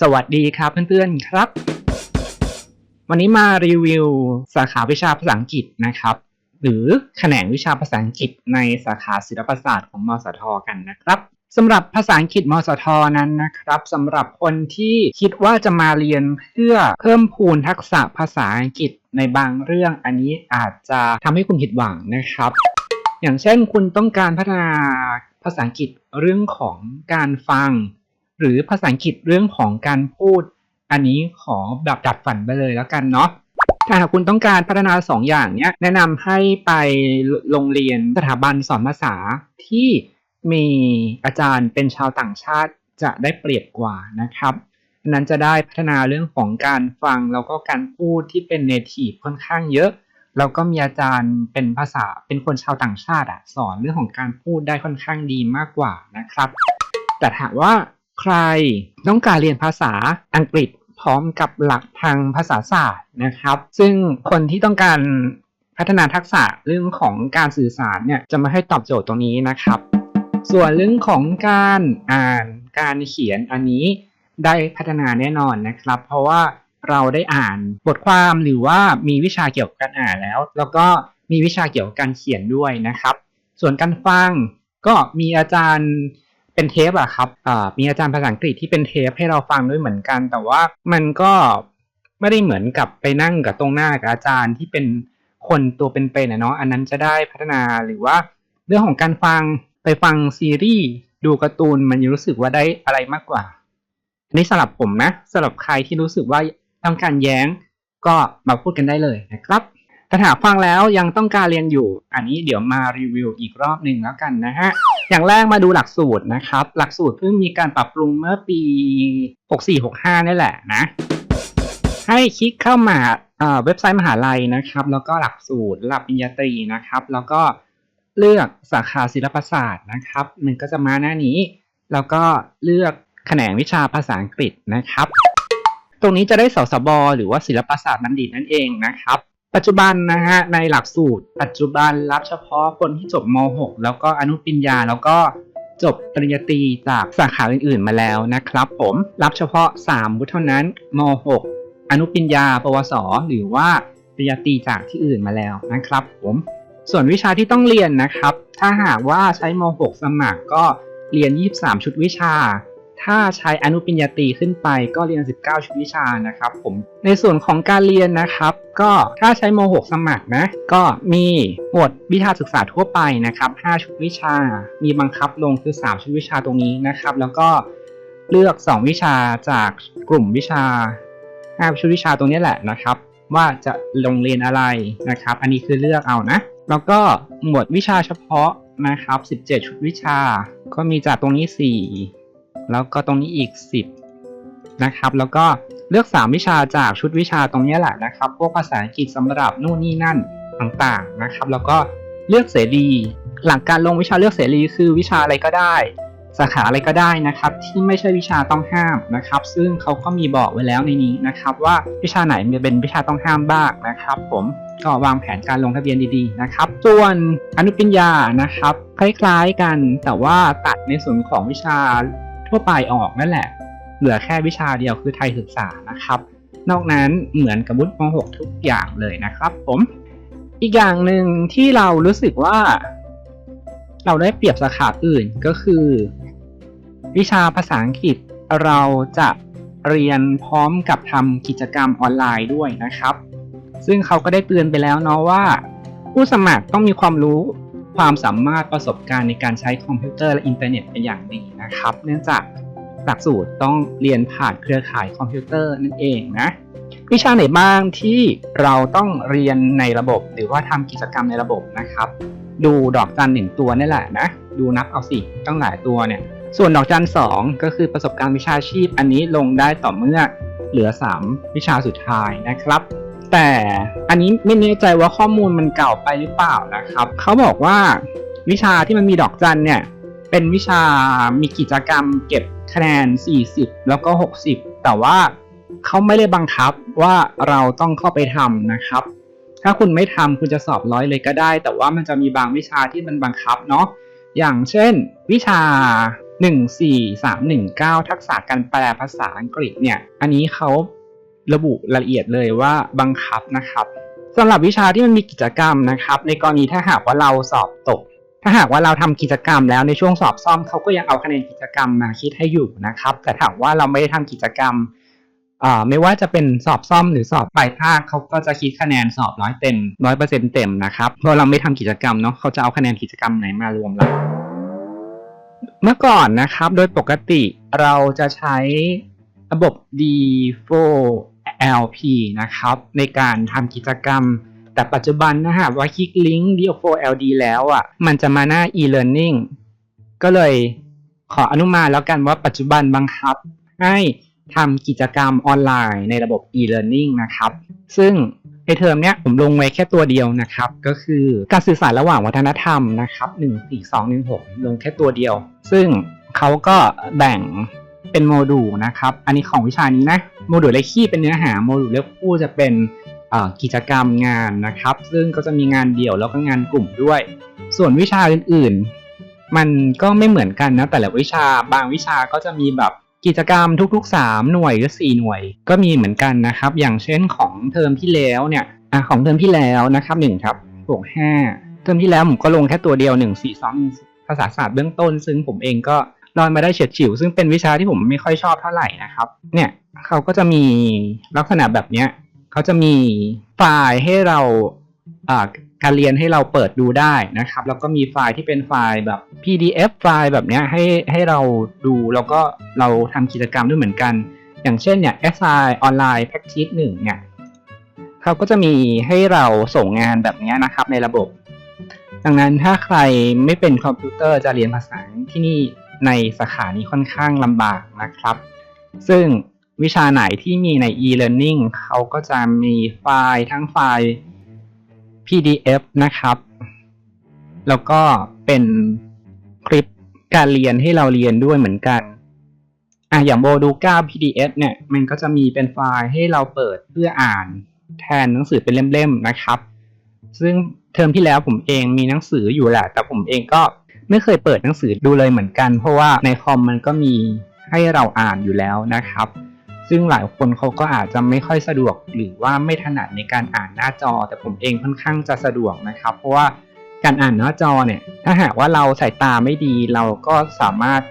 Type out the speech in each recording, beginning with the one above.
สวัสดีครับเพื่อนๆครับ วันนี้มารีวิวสาขาวิชาภาษาอังกฤษนะครับ หรือแขนงวิชาภาษาอังกฤษในสาขาศิลปศาสตร์ของมสทกันนะครับสำหรับภาษาอังกฤษมสทนั้นนะครับสำหรับคนที่คิดว่าจะมาเรียนเพื่อเพิ่มพูนทักษะภาษาอังกฤษในบางเรื่องอันนี้อาจจะทำให้คุณผิดหวังนะครับ อย่างเช่นคุณต้องการพัฒนา ภาษาอังกฤษเรื่องของการฟัง หรือภาษาอังกฤษเรื่องของการพูด อันนี้ขอแบบดัดฝันไปเลยแล้วกันเนาะถ้าหากคุณต้องการพัฒนาสองอย่างเนี้ยแนะนำให้ไปโรงเรียนสถาบันสอนภาษาที่มีอาจารย์เป็นชาวต่างชาติจะได้เปรียบกว่านะครับนั้นจะได้พัฒนาเรื่องของการฟังแล้วก็การพูดที่เป็น native ค่อนข้างเยอะ แล้วก็มีอาจารย์เป็นภาษาเป็นคนชาวต่างชาติอะสอนเรื่องของการพูดได้ค่อนข้างดีมากกว่านะครับ แต่ถามว่าใครต้องการเรียนภาษาอังกฤษพร้อมกับหลักทางภาษาศาสตร์นะครับ ซึ่งคนที่ต้องการพัฒนาทักษะเรื่องของการสื่อสารเนี่ยจะมาให้ตอบโจทย์ตรงนี้นะครับ ส่วนเรื่องของการอ่านการเขียนอันนี้ได้พัฒนาแน่นอนนะครับ เพราะว่า เราได้อ่านบทความหรือว่ามีวิชาเกี่ยวกับการอ่านแล้ว แล้วก็มีวิชาเกี่ยวกับการเขียนด้วยนะครับ ส่วนการฟังก็มีอาจารย์เป็นเทปอะครับมีอาจารย์ภาษาอังกฤษที่เป็นเทปให้เราฟังด้วยเหมือนกัน แต่ว่ามันก็ไม่ได้เหมือนกับไปนั่งกับตรงหน้ากับอาจารย์ที่เป็นคนตัวเป็นๆนะเนาะอันนั้นจะได้พัฒนาหรือว่าเรื่องของการฟังไปฟังซีรีส์ดูการ์ตูนมันยังรู้สึกว่าได้อะไรมากกว่านนี้สำหรับผมนะสำหรับใครที่รู้สึกว่า ต้องการแย้งก็มาพูดกันได้เลยนะครับถ้าถามฟังแล้วยังต้องการเรียนอยู่ อันนี้เดี๋ยวมารีวิวอีกรอบหนึ่งแล้วกันนะฮะ อย่างแรกมาดูหลักสูตรนะครับ หลักสูตรเพิ่งมีการปรับปรุงเมื่อปี 6465 นี่แหละนะ ให้คลิกเข้ามาเว็บไซต์มหาลัยนะครับ แล้วก็หลักสูตรระดับปริญญาตรีนะครับ แล้วก็เลือกสาขาศิลปศาสตร์นะครับ มันก็จะมาหน้านี้ แล้วก็เลือกแขนงวิชาภาษาอังกฤษนะครับ ตรงนี้จะได้สสบหรือว่าศิลปศาสตร์บัณฑิตนั่นเองนะครับ ปัจจุบันนะฮะในหลักสูตร ปัจจุบันรับเฉพาะคนที่จบม .6 แล้วก็อนุปริญญาแล้วก็จบปริญญาตรีจากสาขาอื่นๆมาแล้วนะครับ ผมรับเฉพาะ3วุฒิเท่านั้นม .6 อนุปริญญา ปวส หรือว่าปริญญาตรีจากที่อื่นมาแล้วนะครับ ผมส่วนวิชาที่ต้องเรียนนะครับ ถ้าหากว่าใช้ม .6 สมัครก็เรียน 23 ชุดวิชา ถ้าใช้อนุปริญญาตรีขึ้นไปก็เรียน 19 ชุดวิชานะครับ ผม ในส่วนของการเรียนนะครับ ก็ถ้าใช้ม .6 สมัครนะ ก็มีหมวดวิชาศึกษาทั่วไปนะครับ 5 ชุดวิชา มีบังคับลงคือ 3 ชุดวิชาตรงนี้นะครับ แล้วก็เลือก 2 วิชาจากกลุ่มวิชา 5 ชุดวิชาตรงนี้แหละนะครับ ว่าจะลงเรียนอะไรนะครับ อันนี้คือเลือกเอานะ แล้วก็หมวดวิชาเฉพาะนะครับ 17 ชุดวิชา ก็มีจากตรงนี้ 4 แล้วก็ตรงนี้อีก 10 นะครับ แล้วก็เลือก 3 วิชาจากชุดวิชาตรงนี้แหละนะครับ พวกภาษาอังกฤษสำหรับนู่นนี่นั่นต่างๆนะครับ แล้วก็เลือกเสรี หลังการลงวิชาเลือกเสรีคือวิชาอะไรก็ได้ สาขาอะไรก็ได้นะครับ ที่ไม่ใช่วิชาต้องห้ามนะครับ ซึ่งเขาก็มีบอกไว้แล้วในนี้นะครับ ว่าวิชาไหนมีเป็นวิชาต้องห้ามบ้างนะครับ ผมก็วางแผนการลงทะเบียนดีๆนะครับ ส่วนอนุปริญญานะครับ คล้ายๆกันแต่ว่าตัดในส่วนของวิชา ทั่วไปออกนั่นแหละ เหลือแค่วิชาเดียวคือไทยศึกษานะครับ นอกนั้นเหมือนกับวุฒิม .6 ทุกอย่างเลยนะครับผม อีกอย่างหนึ่งที่เรารู้สึกว่า เราได้เปรียบสาขาอื่นก็คือ วิชาภาษาอังกฤษเราจะเรียนพร้อมกับทำกิจกรรมออนไลน์ด้วยนะครับ ซึ่งเขาก็ได้เตือนไปแล้วเนาะว่า ผู้สมัครต้องมีความรู้ ความสามารถประสบการณ์ในการใช้คอมพิวเตอร์และอินเทอร์เน็ตเป็นอย่างดีนะครับ เนื่องจากหลักสูตรต้องเรียนผ่านเครือข่ายคอมพิวเตอร์นั่นเองนะวิชาไหนบ้างที่เราต้องเรียนในระบบ หรือว่าทำกิจกรรมในระบบนะครับ ดูดอกจันหนึ่งตัวนี่แหละนะดูนับเอาสิต้องหลายตัวเนี่ย ส่วนดอกจันสองก็คือประสบการณ์วิชาชีพ อันนี้ลงได้ต่อเมื่อเหลือ 3 วิชาสุดท้ายนะครับ แต่อันนี้ไม่แน่ใจว่าข้อมูลมันเก่าไปหรือเปล่านะครับ เขาบอกว่าวิชาที่มันมีดอกจันเนี่ย เป็นวิชามีกิจกรรมเก็บคะแนน 40 แล้วก็ 60 แต่ว่าเขาไม่ได้บังคับว่าเราต้องเข้าไปทำนะครับ ถ้าคุณไม่ทำคุณจะสอบร้อยเลยก็ได้ แต่ว่ามันจะมีบางวิชาที่มันบังคับเนาะ อย่างเช่น วิชา 14319 ทักษะการแปลภาษาอังกฤษเนี่ย อันนี้เขา ระบุรายละเอียดเลยว่าบังคับนะครับสำหรับวิชาที่มันมีกิจกรรมนะครับ ในกรณีถ้าหากว่าเราสอบตก ถ้าหากว่าเราทำกิจกรรมแล้วในช่วงสอบซ่อมเขาก็ยังเอาคะแนนกิจกรรมมาคิดให้อยู่นะครับ แต่ถามว่าเราไม่ได้ทำกิจกรรมไม่ว่าจะเป็นสอบซ่อมหรือสอบปลายภาคเขาก็จะคิดคะแนนสอบร้อยเต็มร้อยเปอร์เซ็นเต็มนะครับเพราะเราไม่ทำกิจกรรมเนาะเขาจะเอาคะแนนกิจกรรมไหนมารวมเราเมื่อก่อนนะครับ โดยปกติเราจะใช้ระบบ LP นะครับ ในการทำกิจกรรม แต่ปัจจุบันนะฮะว่าคลิกลิงก์ D4LD แล้วอะ มันจะมาหน้า e-learning ก็เลยขออนุมาแล้วกันว่าปัจจุบันบังคับ ให้ทำกิจกรรมออนไลน์ในระบบ e-learning นะครับ ซึ่งในเทอมเนี้ยผมลงไว้แค่ตัวเดียวนะครับ ก็คือการสื่อสารระหว่างวัฒนธรรมนะครับ14216 ลงแค่ตัวเดียว ซึ่งเขาก็แบ่งเป็นโมดูลนะครับ อันนี้ของวิชานี้นะ โมดูลเลขคี่เป็นเนื้อหา โมดูลเลขคู่จะเป็นกิจกรรมงานนะครับ ซึ่งก็จะมีงานเดี่ยวแล้วก็งานกลุ่มด้วย ส่วนวิชาอื่นๆ มันก็ไม่เหมือนกันนะ แต่ละวิชาบางวิชาก็จะมีแบบกิจกรรมทุกๆ 3 หน่วยหรือ 4 หน่วย ก็มีเหมือนกันนะครับ อย่างเช่นของเทอมที่แล้วเนี่ยอของเทอมที่แล้วนะครับ1ครับบวก5เทอมที่แล้วผมก็ลงแค่ตัวเดียว 1 4 2ภาษาศาสตร์เบื้องต้น ซึ่งผมเองก็ รอนมาได้เฉียดฉิว ซึ่งเป็นวิชาที่ผมไม่ค่อยชอบเท่าไหร่นะครับ เนี่ยเขาก็จะมีลักษณะแบบเนี้ยเขาจะมีไฟล์ให้เราการเรียนให้เราเปิดดูได้นะครับ แล้วก็มีไฟล์ที่เป็นไฟล์แบบ PDF ไฟล์แบบเนี้ยให้ให้เราดูแล้วก็เราทำกิจกรรมด้วยเหมือนกัน อย่างเช่นเนี่ย SI Online Practice 1เนี่ยเขาก็จะมีให้เราส่งงานแบบนี้นะครับในระบบ ดังนั้นถ้าใครไม่เป็นคอมพิวเตอร์จะเรียนภาษาที่นี่ ในสาขานี้ค่อนข้างลำบากนะครับ ซึ่งวิชาไหนที่มีใน e-learning เขาก็จะมีไฟล์ทั้งไฟล์ PDF นะครับ แล้วก็เป็นคลิปการเรียนให้เราเรียนด้วยเหมือนกันอะอย่างโมดูล9 PDF เนี่ยมันก็จะมีเป็นไฟล์ให้เราเปิดเพื่ออ่านแทนหนังสือเป็นเล่มๆนะครับ ซึ่งเทอมที่แล้วผมเองมีหนังสืออยู่แหละ แต่ผมเองก็ ไม่เคยเปิดหนังสือดูเลยเหมือนกัน เพราะว่าในคอมมันก็มีให้เราอ่านอยู่แล้วนะครับ ซึ่งหลายคนเขาก็อาจจะไม่ค่อยสะดวกหรือว่าไม่ถนัดในการอ่านหน้าจอ แต่ผมเองค่อนข้างจะสะดวกนะครับ เพราะว่าการอ่านหน้าจอเนี่ย ถ้าหากว่าเราสายตาไม่ดีเราก็สามารถ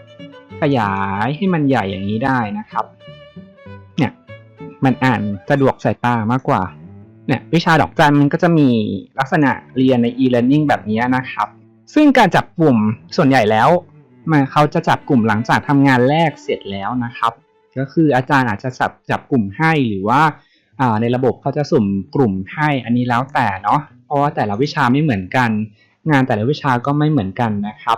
ขยายให้มันใหญ่อย่างนี้ได้นะครับ เนี่ยมันอ่านสะดวกสายตามากกว่า เนี่ยวิชาดอกจันมันก็จะมีลักษณะเรียนใน e-learning แบบนี้นะครับ ซึ่งการจับกลุ่มส่วนใหญ่แล้วมันเขาจะจับกลุ่มหลังจากทำงานแรกเสร็จแล้วนะครับ ก็คืออาจารย์อาจจะจับจับกลุ่มให้หรือว่าในระบบเขาจะสุ่มกลุ่มให้อันนี้แล้วแต่เนาะเพราะว่าแต่ละวิชาไม่เหมือนกัน งานแต่ละวิชาก็ไม่เหมือนกันนะครับ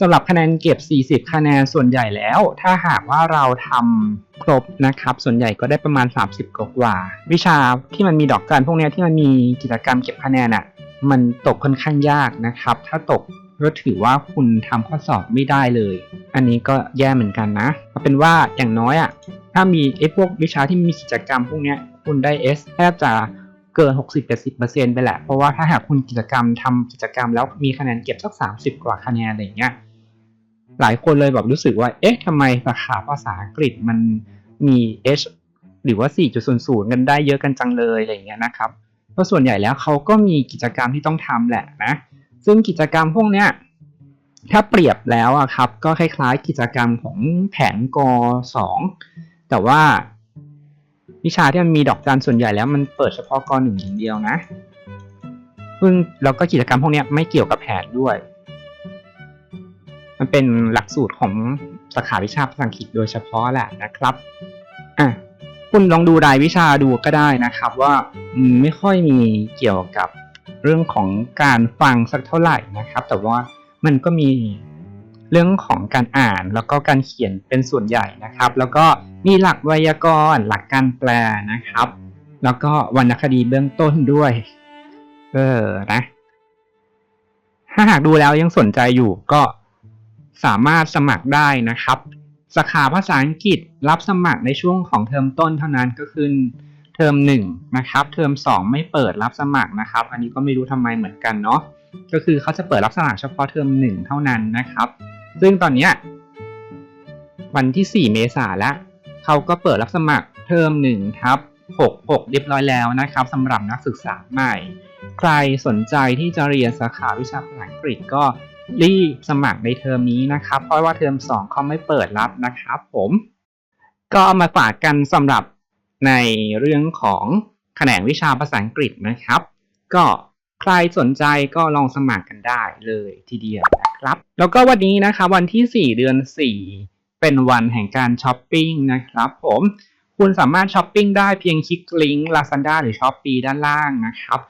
สำหรับคะแนนเก็บ 40 คะแนนส่วนใหญ่แล้ว ถ้าหากว่าเราทำครบนะครับ ส่วนใหญ่ก็ได้ประมาณ 30 กว่ากว่าวิชาที่มันมีดอกจันพวกนี้ที่มันมีกิจกรรมเก็บคะแนนอะ่ะ มันตกค่อนข้างยากนะครับ ถ้าตกก็ถือว่าคุณทำข้อสอบไม่ได้เลย อันนี้ก็แย่เหมือนกันนะเอาเป็นว่าอย่างน้อยอะ่ะ ถ้ามีไอ้พวกวิชาที่มีกิจกรรมพวกเนี้ยคุณได้ S แทบจะเกิน 60-70%ไปแหละ เพราะว่าถ้าหากคุณกิจกรรมทำกิจกรรมแล้วมีคะแนนเก็บสัก 30 กว่าคะแนนอะไรเงี้ย หลายคนเลยแบบรู้สึกว่า เอ๊ะทำไมสาขาภาษาอังกฤษมันมี H หรือว่า 4.00 กันได้เยอะกันจังเลยอะไรเงี้ยนะครับ เพราะส่วนใหญ่แล้วเขาก็มีกิจกรรมที่ต้องทำแหละนะ ซึ่งกิจกรรมพวกเนี้ยถ้าเปรียบแล้วอะครับ ก็คล้ายๆ กิจกรรมของแผนก2แต่ว่าวิชาที่มันมีดอกจันส่วนใหญ่แล้วมันเปิดเฉพาะกหนึ่งอย่างเดียวนะซึ่งแล้วก็กิจกรรมพวกนี้ไม่เกี่ยวกับแผนด้วย มันเป็นหลักสูตรของสาขาวิชาภาษาอังกฤษโดยเฉพาะแหละนะครับ อะ คุณลองดูรายวิชาดูก็ได้นะครับว่าไม่ค่อยมีเกี่ยวกับเรื่องของการฟังสักเท่าไหร่นะครับ แต่ว่ามันก็มีเรื่องของการอ่านแล้วก็การเขียนเป็นส่วนใหญ่นะครับ แล้วก็มีหลักไวยากรณ์หลักการแปลนะครับ แล้วก็วรรณคดีเบื้องต้นด้วย เออนะถ้าหากดูแล้วยังสนใจอยู่ก็สามารถสมัครได้นะครับ สาขาภาษาอังกฤษรับสมัครในช่วงของเทอมต้นเท่านั้นก็คือเทอมหนึ่งนะครับเทอมสองไม่เปิดรับสมัครนะครับ อันนี้ก็ไม่รู้ทำไมเหมือนกันเนาะก็คือเขาจะเปิดรับสมัครเฉพาะเทอมหนึ่งเท่านั้นนะครับ ซึ่งตอนเนี้ยวันที่ 4 เมษาแล้วเขาก็เปิดรับสมัครเทอม1ครับ66เรียบร้อยแล้วนะครับสำหรับนักศึกษาใหม่ ใครสนใจที่จะเรียนสาขาวิชาภาษาอังกฤษก็ รีบสมัครในเทอมนี้นะครับ เพราะว่าเทอม2เขาไม่เปิดรับนะครับผม ก็มาฝากกันสำหรับในเรื่องของแขนงวิชาภาษาอังกฤษนะครับ ก็ใครสนใจก็ลองสมัครกันได้เลยทีเดียวนะครับ แล้วก็วันนี้นะครับวันที่ 4 เดือน 4 เป็นวันแห่งการช้อปปิ้งนะครับผม คุณสามารถช้อปปิ้งได้เพียงคลิกลิงก์ Lazada หรือ Shopee ด้านล่างนะครับ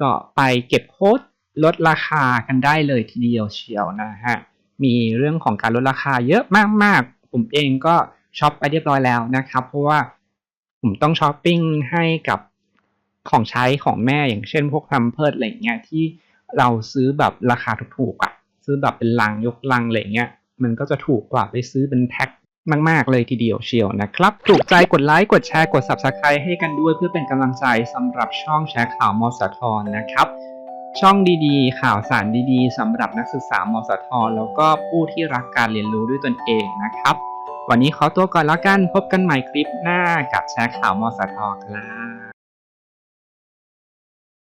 ก็ไปเก็บโค้ด ลดราคากันได้เลยทีเดียวเชียวนะฮะ มีเรื่องของการลดราคาเยอะมากๆ ผมเองก็ช็อปไปเรียบร้อยแล้วนะครับ เพราะว่าผมต้องช้อปปิ้งให้กับของใช้ของแม่อย่างเช่นพวกทำเพิร์ดอะไรเงี้ยที่เราซื้อแบบราคาถูกๆอะ่ะ ซื้อแบบเป็นลังยกลังอะไรเงี้ยมันก็จะถูกกว่าไปซื้อเป็นแพ็คมาก ๆ เลยทีเดียวเชียวนะครับ ถูกใจกดไลค์ กดแชร์ กด Subscribe ให้กันด้วยเพื่อเป็นกำลังใจสำหรับช่องแชร์ข่าวมอสทนะครับ ช่องดีๆ ข่าวสารดีๆสำหรับนักศึกษามสท แล้วก็ผู้ที่รักการเรียนรู้ด้วยตนเองนะครับ วันนี้ขอตัวก่อนแล้วกันพบกันใหม่คลิปหน้ากับแชร์ข่าวมสทครับ